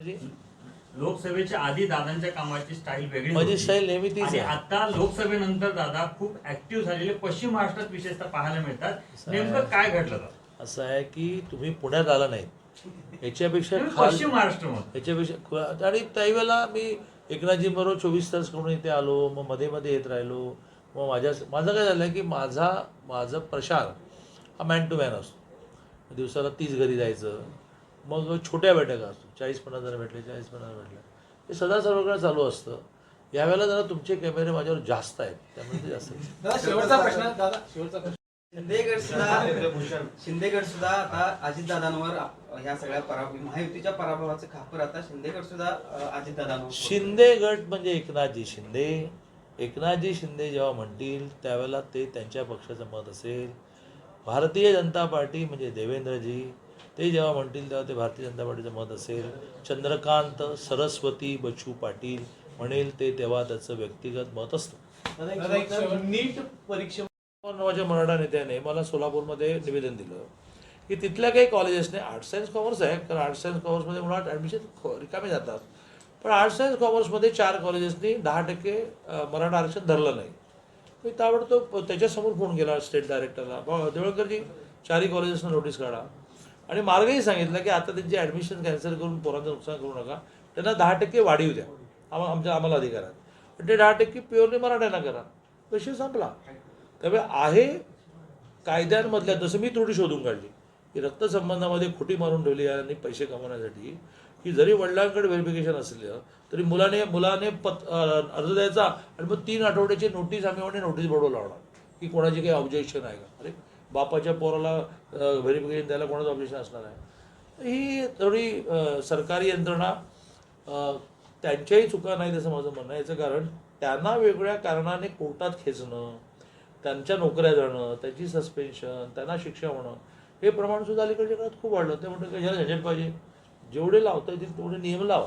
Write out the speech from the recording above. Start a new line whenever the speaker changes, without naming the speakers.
म्हणजे
लोकसभेच्या आधी दादांच्या कामाची स्टाईल वेगळी
माझी
होती.
स्टाईल नेहमी तीच
आणि
आहे.
आता लोकसभेनंतर दादा खूप ऍक्टिव्ह झालेले पश्चिम महाराष्ट्रात विशेषतः पाहायला मिळतात. नेमकं काय घडलं दादा?
असं आहे की तुम्ही पुण्यात आला नाही. याच्यापेक्षा
तुम्ही
खाल
पश्चिम महाराष्ट्रामध्ये.
याच्यापेक्षा ख- आणि त्यावेळेला मी एकनाथजींबरोबर चोवीस तास करून इथे आलो मग मध्ये मध्ये येत राहिलो. मग माझ्या माझं काय झालं की माझा माझं प्रशार हा मॅन टू मॅन असतो. दिवसाला तीस घरी जायचं. मग छोट्या बैठका असतो चाळीस पन्नास जण भेटले चाळीस पन्नास भेटले हे सदा सर्वकडे चालू असतं. यावेळेला जरा तुमचे कॅमेरे माझ्यावर जास्त आहेत त्यामुळे ते जास्त आहे.
दादा शेवटचा प्रश्न दादा शेवटचा प्रश्न.
शिंदेगड सुद्धा शिंदेगड सुद्धा आता अजितदादांवर ह्या सगळ्या पराभव महायुतीच्या पराभवाचं खापर आता शिंदेगड सुद्धा अजितदादांवर
शिंदे गट म्हणजे एकनाथजी शिंदे. एकनाथजी शिंदे जेव्हा म्हणतील त्यावेळेला ते त्यांच्या पक्षाचं मत असेल. भारतीय जनता पार्टी म्हणजे देवेंद्रजी ते जेव्हा म्हणतील तेव्हा ते भारतीय जनता पार्टीचं मत असेल. चंद्रकांत सरस्वती बचू पाटील म्हणेल ते तेव्हा त्याचं व्यक्तिगत मत असतं.
नीट परीक्षे
माझ्या मराठा नेत्याने मला सोलापूरमध्ये निवेदन दिलं की तिथल्या काही कॉलेजेसने आर्ट्स सायन्स कॉमर्स आहे कारण आर्ट्स सायन्स कॉमर्समध्ये मुळात ॲडमिशन रिकामे जातात. पण आर्ट्स सायन्स कॉमर्समध्ये चार कॉलेजेसनी दहा टक्के मराठा आरक्षण धरलं नाही. मी ताबडतोब त्याच्यासमोर फोन केला स्टेट डायरेक्टरला देवळकरजी चारही कॉलेजेसना नोटीस काढा. आणि मार्गही सांगितला की आता त्यांची ॲडमिशन कॅन्सल करून पोरांचं नुकसान करू नका. त्यांना दहा टक्के वाढीव द्या. आम्हा आमच्या आम्हाला अधिकारात पण ते दहा टक्के प्युअरली मराठ्यांना करा. विषय संपला. त्यामुळे आहे कायद्यांमधल्या जसं मी त्रुटी शोधून काढली की रक्तसंबंधामध्ये खोटी मारून ठेवली आणि पैसे कमवण्यासाठी की जरी वडिलांकडे व्हेरिफिकेशन असलं तरी मुलाने मुलाने पत अर्ज द्यायचा आणि मग तीन आठवड्याची नोटीस आम्ही म्हणे नोटीस बोर्डवर लावणार की कोणाची काही ऑब्जेक्शन आहे का? अरे बापाच्या पोराला व्हेरिफिकेशन द्यायला कोणाचं ऑब्जेक्शन असणार आहे? ही थोडी सरकारी यंत्रणा त्यांच्याही चुका नाही असं माझं म्हणणं आहे. याचं कारण त्यांना वेगळ्या कारणाने कोर्टात खेचणं त्यांच्या नोकऱ्या जाणं त्यांची सस्पेन्शन त्यांना शिक्षा होणं हे प्रमाण सुद्धा अलीकडच्या काळात खूप वाढलं. ते म्हणतात की ह्याला झंझट पाहिजे. जेवढे लावता येतील तेवढे नियम लावा.